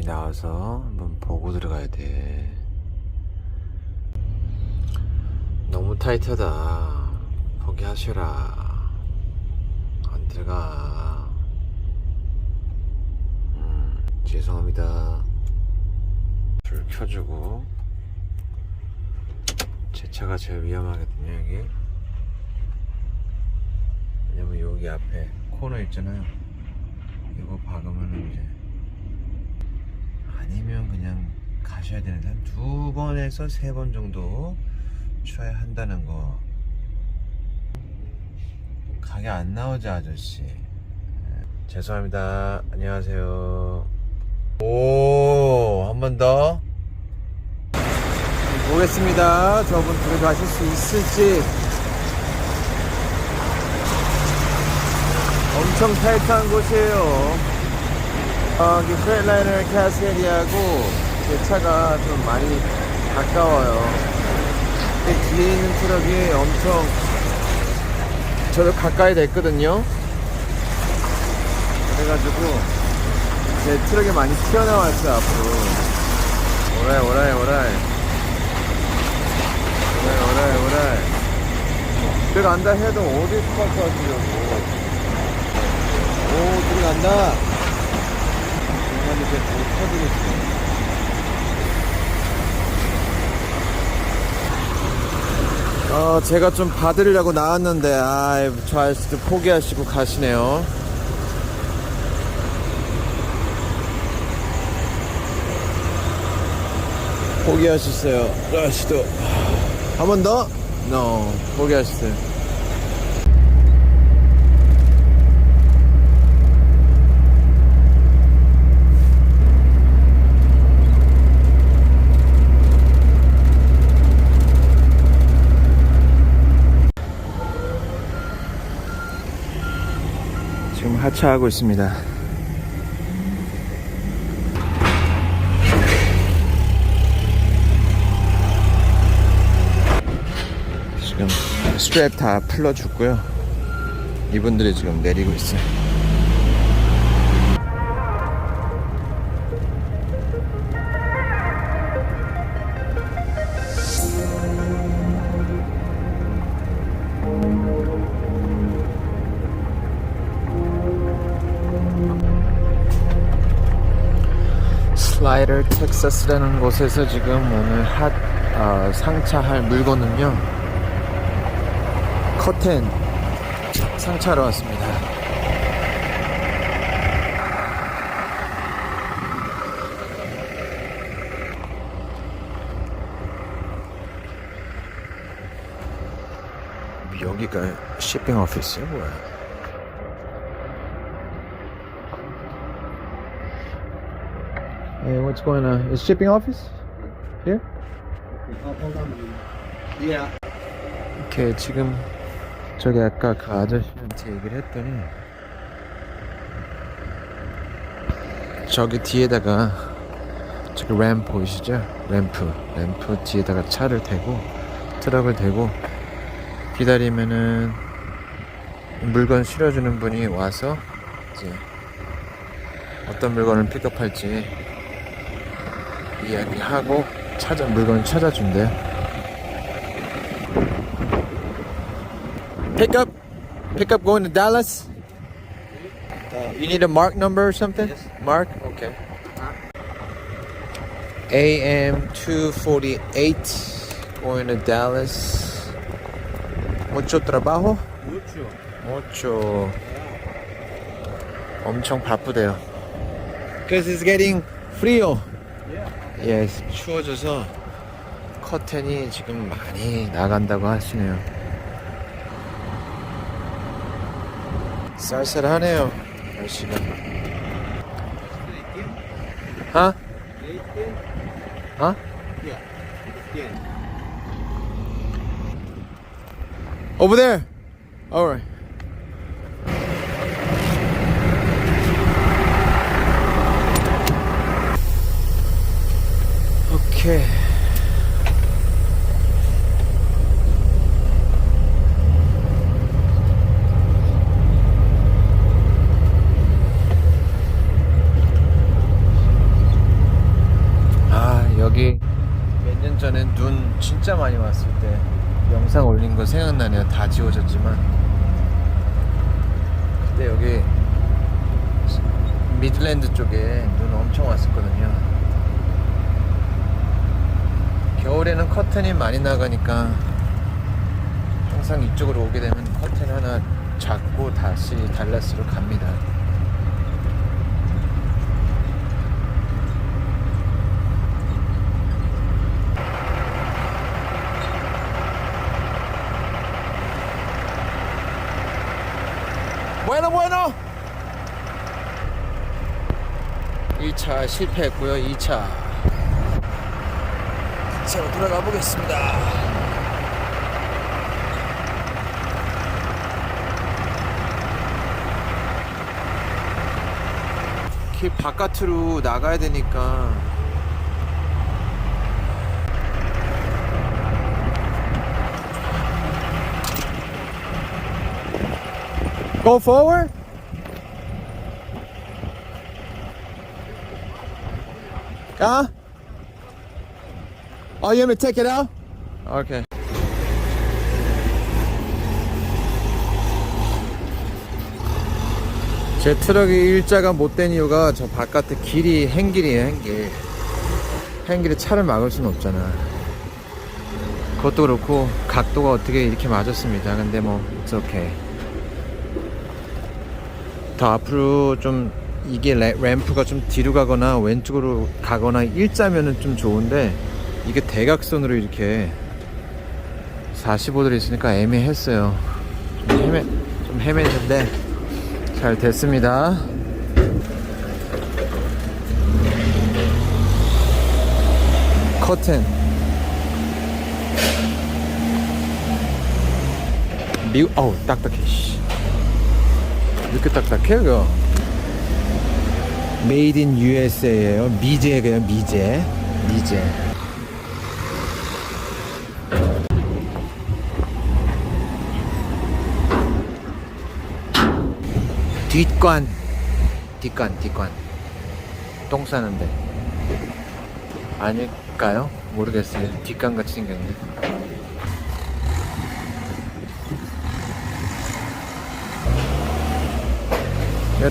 가서 한번 보고 들어가야 돼. 너무 타이트하다. 포기하시라. 안 들어가. 음, 죄송합니다. 불 켜주고. 제 차가 제일 위험하거든요, 여기. 왜냐면 여기 앞에 코너 있잖아요. 이거 박으면은 이제 아니면 그냥 가셔야 되는데 한 두 번에서 세 번 정도 쳐야 한다는 거. 가게 안 나오죠 아저씨. 네, 죄송합니다. 안녕하세요. 오 한 번 더. 보겠습니다. 저분 들어가실 수 있을지. 엄청 타이트한 곳이에요 여기 프레라이너 캐스디하고 제 차가 좀 많이 가까워요. 근데 뒤에 있는 트럭이 엄청 저도 가까이 됐거든요. 그래가지고 제 트럭이 많이 튀어나왔어요 앞으로. 오라이 오라이 오라이 오라이 오라이 오라이 들어간다 해도 어디 스파크 하시려고 오 들어간다 중간에 이제 못 터지겠어. 어, 제가 좀 받으려고 나왔는데, 아, 저 아저씨도 포기하시고 가시네요. 포기하셨어요. 저 아저씨도. 한 번 더? No. 포기하셨어요. 하차하고 있습니다. 지금 스트랩 다 풀러줬고요. 이분들이 지금 내리고 있어요. 슬라이더 텍사스라는 곳에서 지금 오늘 핫 어, 상차할 물건은요. 커튼 상차로 왔습니다. 여기가 shipping 오피스야 뭐야 what's going on? Is shipping office here? Yeah. 이렇게 지금 저기 아까 그 아저씨한테 얘기를 했더니 저기 뒤에다가 저기 램 보이시죠? 램프 램프 뒤에다가 차를 대고 트럭을 대고 기다리면은 물건 실어주는 분이 와서 이제 어떤 물건을 픽업할지 이야기하고 찾아 물건 찾아준대요. Pickup, pickup going to Dallas. Uh, you need a mark number or something? Yes. Mark, okay. AM 248 going to Dallas. Mucho trabajo? Mucho. mucho. 엄청 바쁘대요. Because it's getting frío. Yeah. Yes, 추워져서 커튼이 지금 많이 나간다고 하시네요. 쌀쌀하네요, 날씨가. 하? 하? Yeah. Yeah. Over there. All right. 오케이. 여기 몇 년 전에 눈 진짜 많이 왔을 때 영상 올린 거 생각나네요. 다 지워졌지만 그때 여기 미들랜드 쪽에 눈 엄청 왔었거든요. 겨울에는 커튼이 많이 나가니까 항상 이쪽으로 오게 되면 커튼 하나 잡고 다시 달라스로 갑니다. 1차 실패했고요 2차 2차로 돌아가 보겠습니다 길 바깥으로 나가야 되니까 Go forward. Huh? Oh, you want me to take it out? Okay. 제 트럭이 일자가 못된 이유가 저 바깥에 길이 행길이에요, 행길. 행길에 차를 막을 수는 없잖아. 그것도 그렇고 각도가 어떻게 이렇게 맞았습니다. 근데 뭐, okay. 더 앞으로 좀 이게 래- 램프가 좀 뒤로 가거나 왼쪽으로 가거나 일자면은 좀 좋은데 이게 대각선으로 이렇게 45도로 있으니까 애매했어요. 좀 헤매 좀 헤맸는데 잘 됐습니다. 커튼 미국 어우 딱딱해 씨. 이렇게 딱딱해 그거 메이드 인 USA예요 미제예요 미제 미제 뒷관 뒷관 뒷관 똥 싸는데 아닐까요? 모르겠어요 뒷관 같이 생겼는데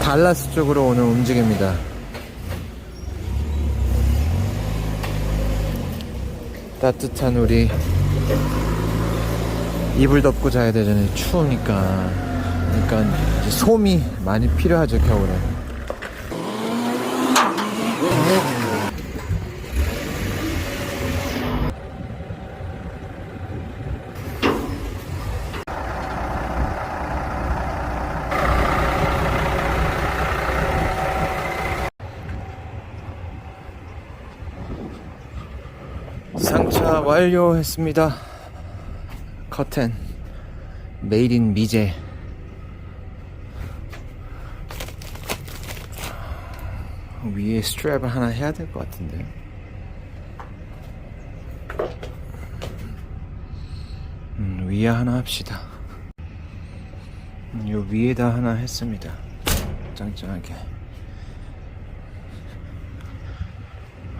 달라스 쪽으로 오늘 움직입니다. 따뜻한 우리 이불 덮고 자야 되잖아요. 추우니까. 그러니까 이제 솜이 많이 필요하죠 겨울에. 상차 완료했습니다. 커튼 메이드 인 미제 위에 스트랩을 하나 해야 될 것 같은데. 음, 위에 하나 합시다. 음, 요 위에다 하나 했습니다. 짱짱하게.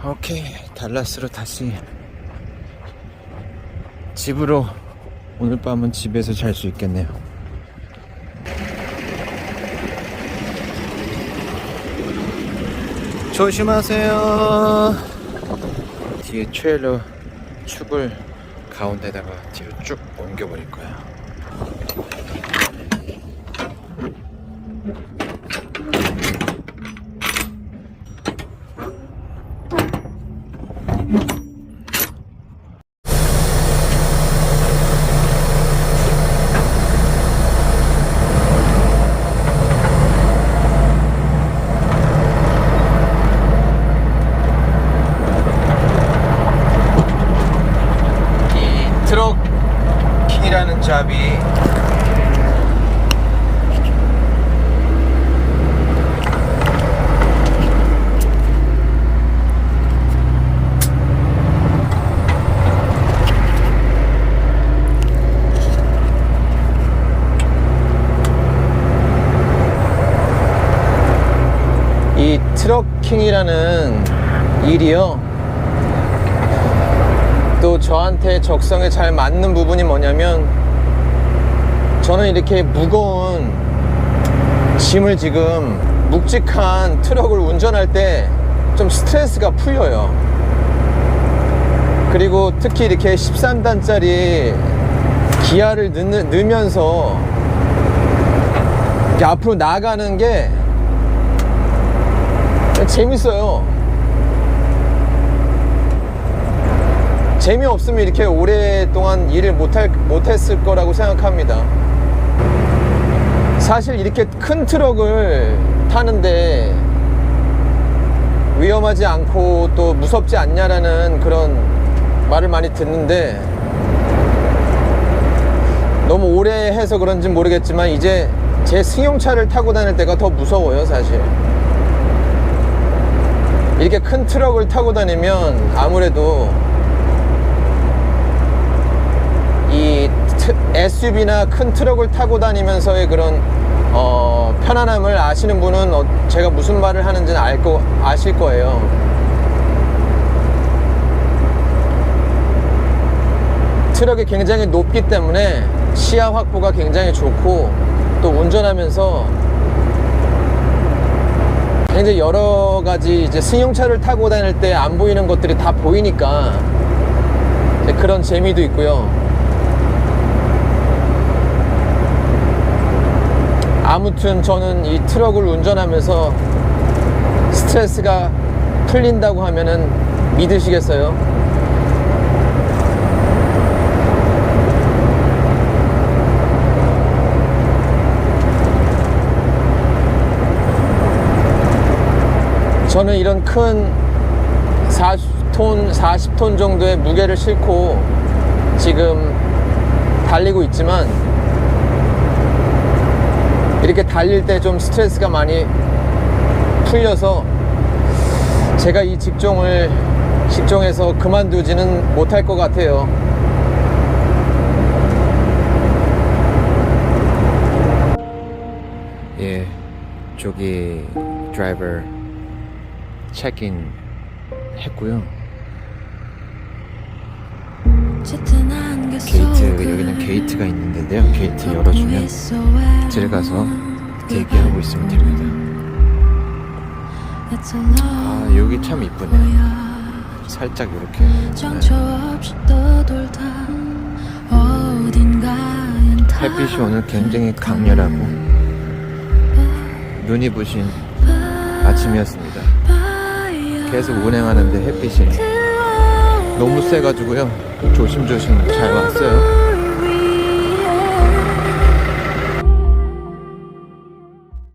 오케이 달라스로 다시. 집으로 오늘 밤은 집에서 잘 수 있겠네요 조심하세요. 뒤에 트레일러 축을 가운데다가 뒤로 쭉 옮겨버릴 거야 이 트럭 킹이라는 잡이 이 트럭킹이라는 일이요 그리고 저한테 적성에 잘 맞는 부분이 뭐냐면 저는 이렇게 무거운 짐을 지금 묵직한 트럭을 운전할 때 좀 스트레스가 풀려요. 그리고 특히 이렇게 13단짜리 기아를 넣, 넣으면서 앞으로 나아가는 게 재밌어요. 재미없으면 이렇게 오랫동안 일을 못할, 못했을 거라고 생각합니다. 사실 이렇게 큰 트럭을 타는데 위험하지 않고 또 무섭지 않냐라는 그런 말을 많이 듣는데 너무 오래 해서 그런지 모르겠지만 이제 제 승용차를 타고 다닐 때가 더 무서워요 사실 이렇게 큰 트럭을 타고 다니면 아무래도 이 SUV나 큰 트럭을 타고 다니면서의 그런 어, 편안함을 아시는 분은 어, 제가 무슨 말을 하는지는 알 거, 아실 거예요. 트럭이 굉장히 높기 때문에 시야 확보가 굉장히 좋고 또 운전하면서 굉장히 여러 가지 이제 승용차를 타고 다닐 때 안 보이는 것들이 다 보이니까 그런 재미도 있고요. 아무튼 저는 이 트럭을 운전하면서 스트레스가 풀린다고 하면은 믿으시겠어요? 저는 이런 큰 40톤, 40톤 정도의 무게를 싣고 지금 달리고 있지만 이렇게 달릴 때 좀 스트레스가 많이 풀려서 제가 이 직종을 직종에서 그만두지는 못할 것 같아요. 예, 저기 드라이버 체크인 했고요. 게이트 여기는 게이트가 있는데요. 게이트 열어주면 들어가서 대기하고 있으면 됩니다. 아 여기 참 이쁘네. 살짝 이렇게. 햇빛이 오늘 굉장히 강렬하고 눈이 부신 아침이었습니다. 계속 운행하는데 햇빛이 너무 세가지고요. 조심조심 잘 왔어요.